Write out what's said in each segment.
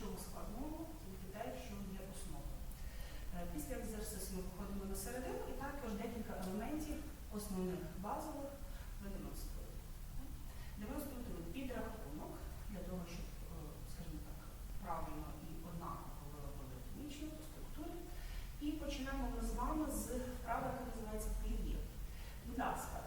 чому складному, тільки те, що є основою. Е, після екзерсису ми виходимо на середину і також декілька елементів основних базових ви демонструємо. Демонструйте підрахунок для того, щоб, е, скажімо так, правильно і однаково ви робили хімічно по структурі. І починаємо ми з вами з вправи, яка називається пліє. Будь ласка.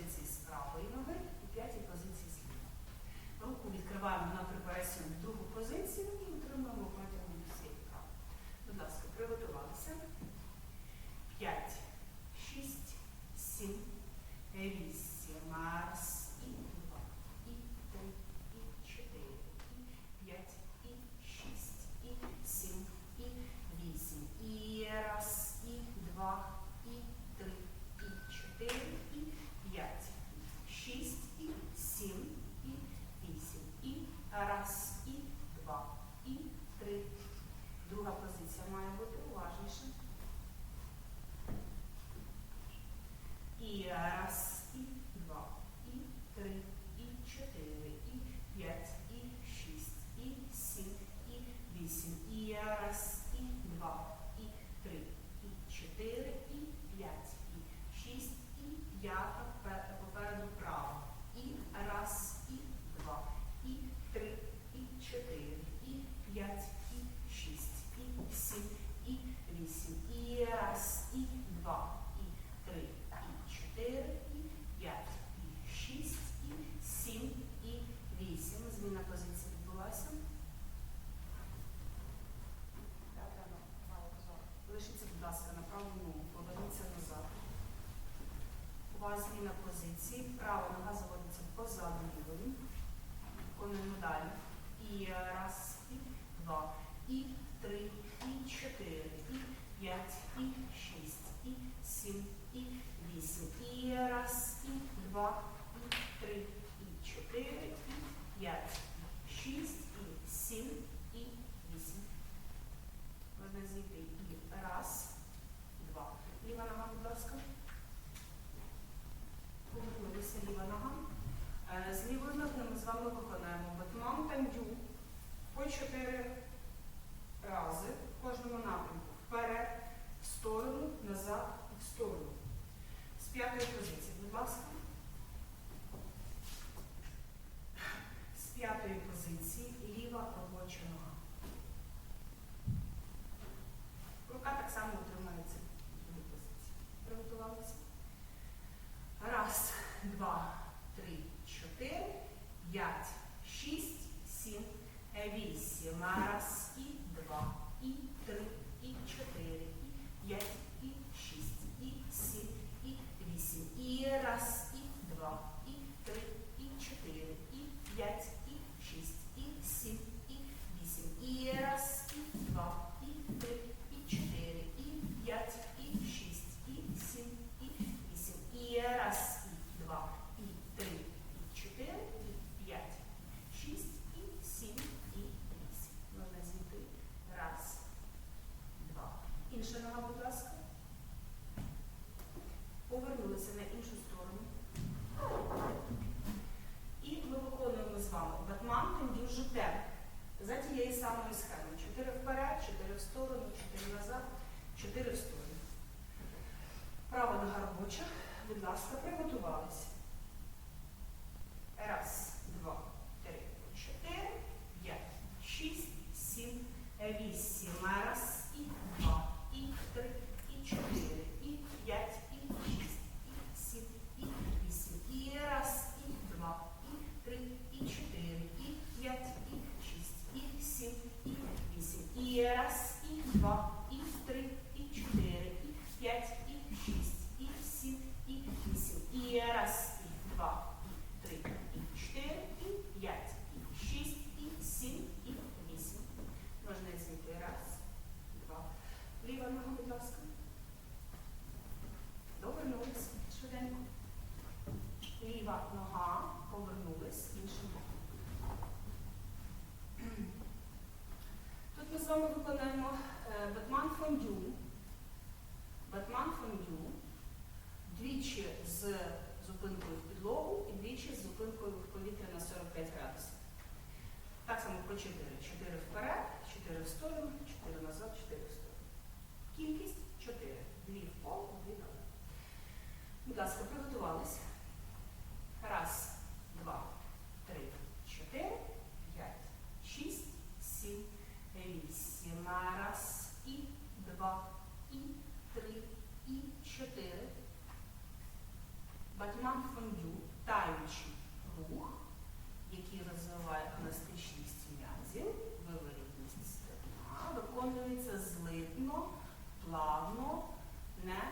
позиції з правої ноги і п'ятій позиції зліва. Руку відкриваємо на препарацію другу позицію, позиції. Права нога заводиться позаду лівої. Виконуємо далі. І раз, і два, і три, і чотири, і п'ять, і шість, і сім, і вісім. І раз, і два, і три, і чотири, і п'ять, і шість, і сім, і вісім. Можна зійти. І раз, знаходиться ліва нога. Е, з лівою ноги ми з вами виконаємо Батман Тандю по 4 Ліва нога повернулась іншим боком. Тут ми з вами виконаємо батман фондю. Батман фондю. Двічі з зупинкою в підлогу і двічі з зупинкою в повітря на 45 градусів. Так само по 4. 4 вперед, 4 в сторону, 4 назад, 4 в сторону. Кількість 4. Дві в пол, дві назад. Будь ласка, приготувалися. 2, і 3, і 4. Батьман фондю таючий рух, який розвиває еластичність м'язів, виверідність стегна, виконується злитно, плавно, не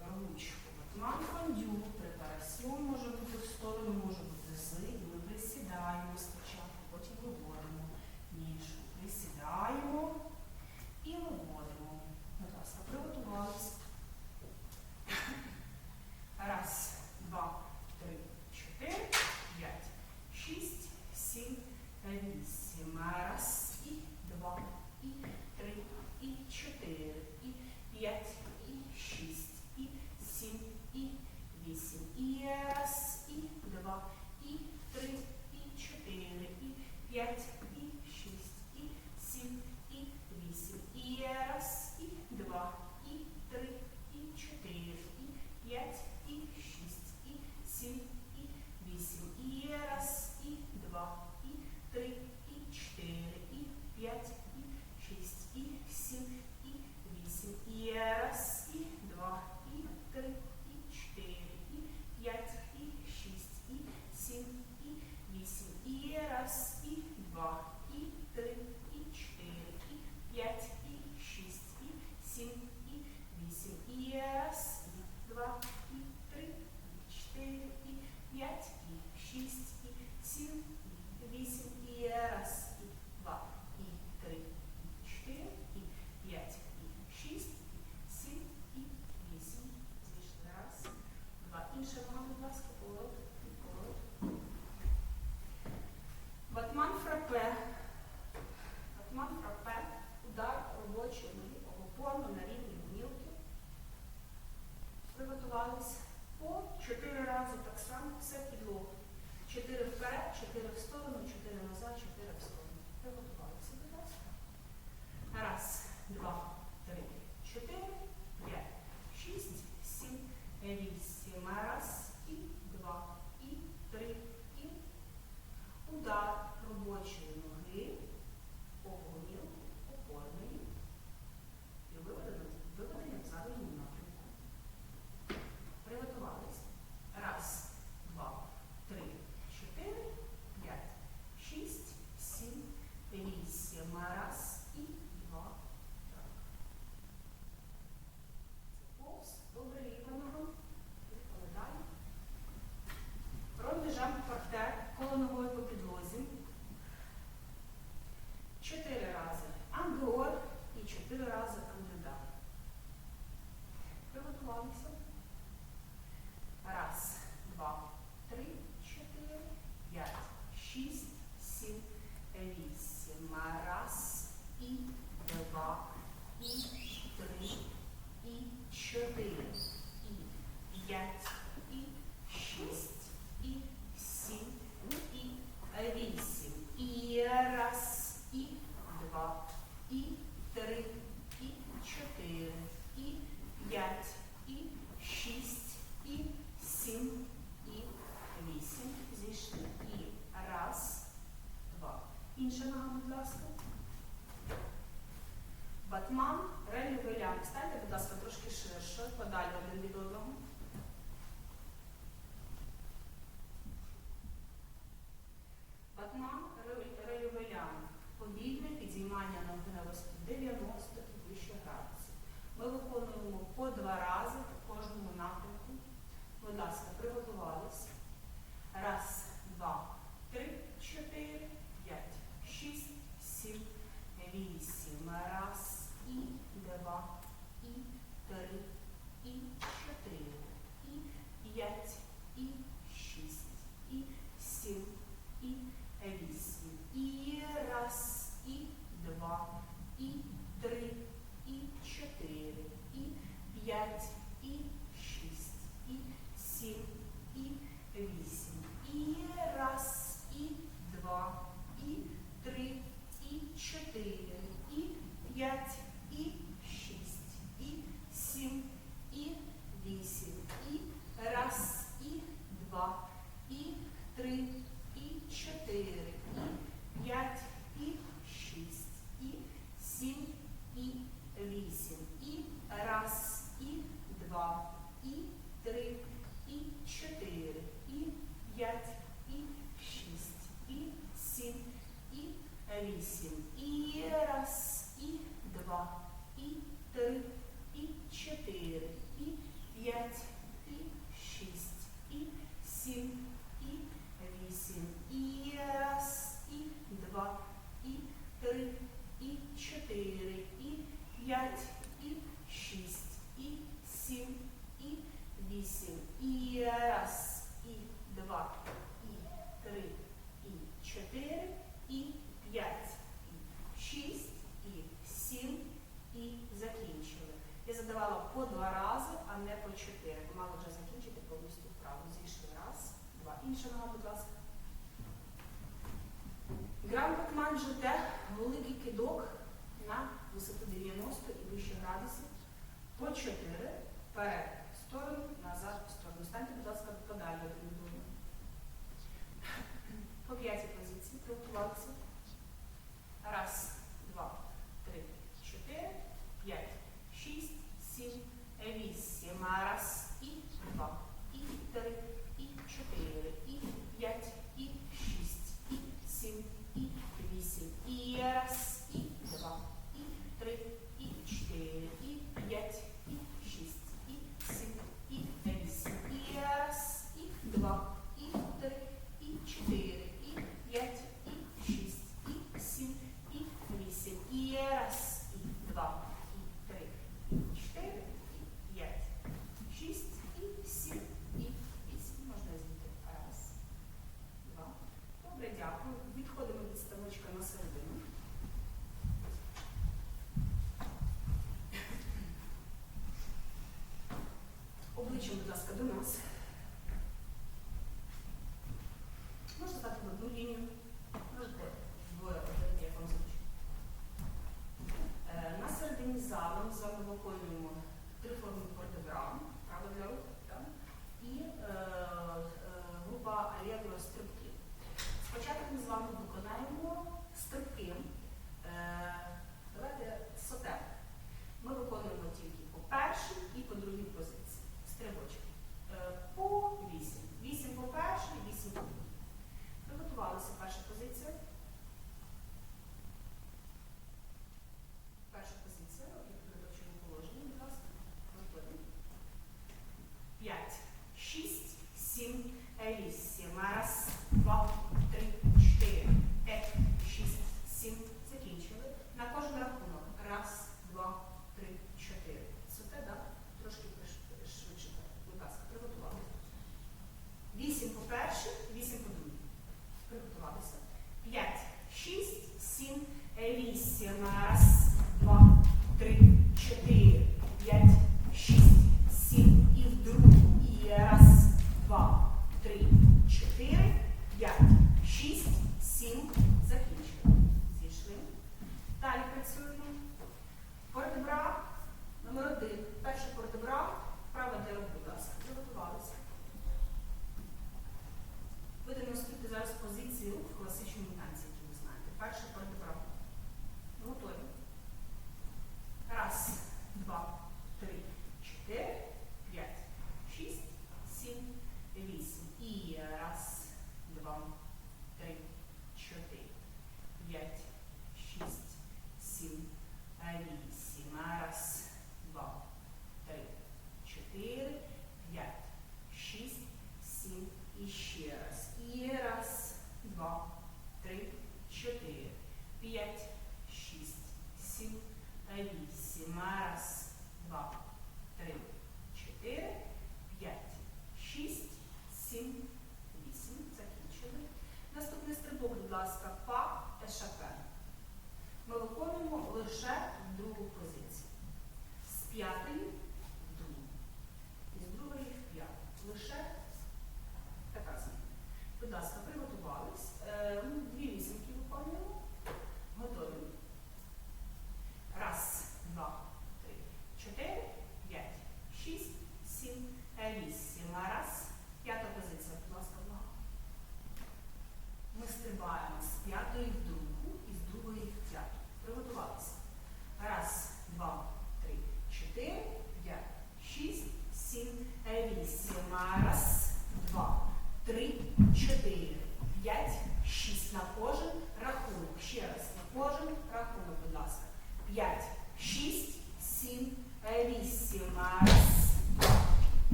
ручку. Батьман фондю препарасіон може бути в сторону, може бути злит. Ми присідаємо спочатку, потім говоримо ніжку. Присідаємо і говоримо. once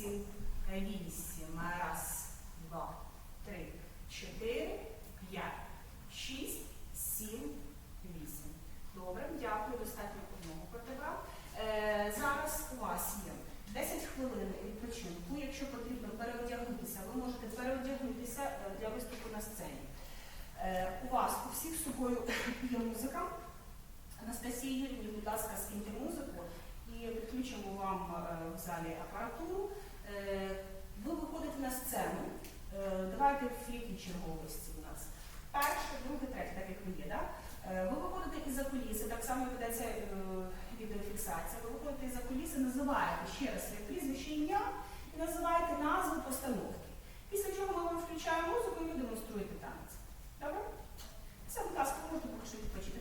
шість, сім, вісім. Раз, два, три, чотири, п'ять, шість, сім, вісім. Добре, дякую. Достатньо одного протибра. Е, зараз у вас є 10 хвилин відпочинку. Якщо потрібно переодягнутися, ви можете переодягнутися е, для виступу на сцені. Е, у вас у всіх з собою є музика. Анастасія Юрівні, будь ласка, скиньте музику і підключимо вам е, в залі апаратуру. Е, ви виходите на сцену. Е, давайте в якій черговості у нас. Перше, друге, третє, так як ви є. Да? Е, ви виходите із-за куліси, так само ведеться е, відеофіксація. Ви виходите за куліси, називаєте ще раз своє прізвище ім'я і називаєте назву постановки. Після чого ми вам включаємо музику і ви демонструєте танець. Добре? Все, будь ласка, можете поки що відпочити.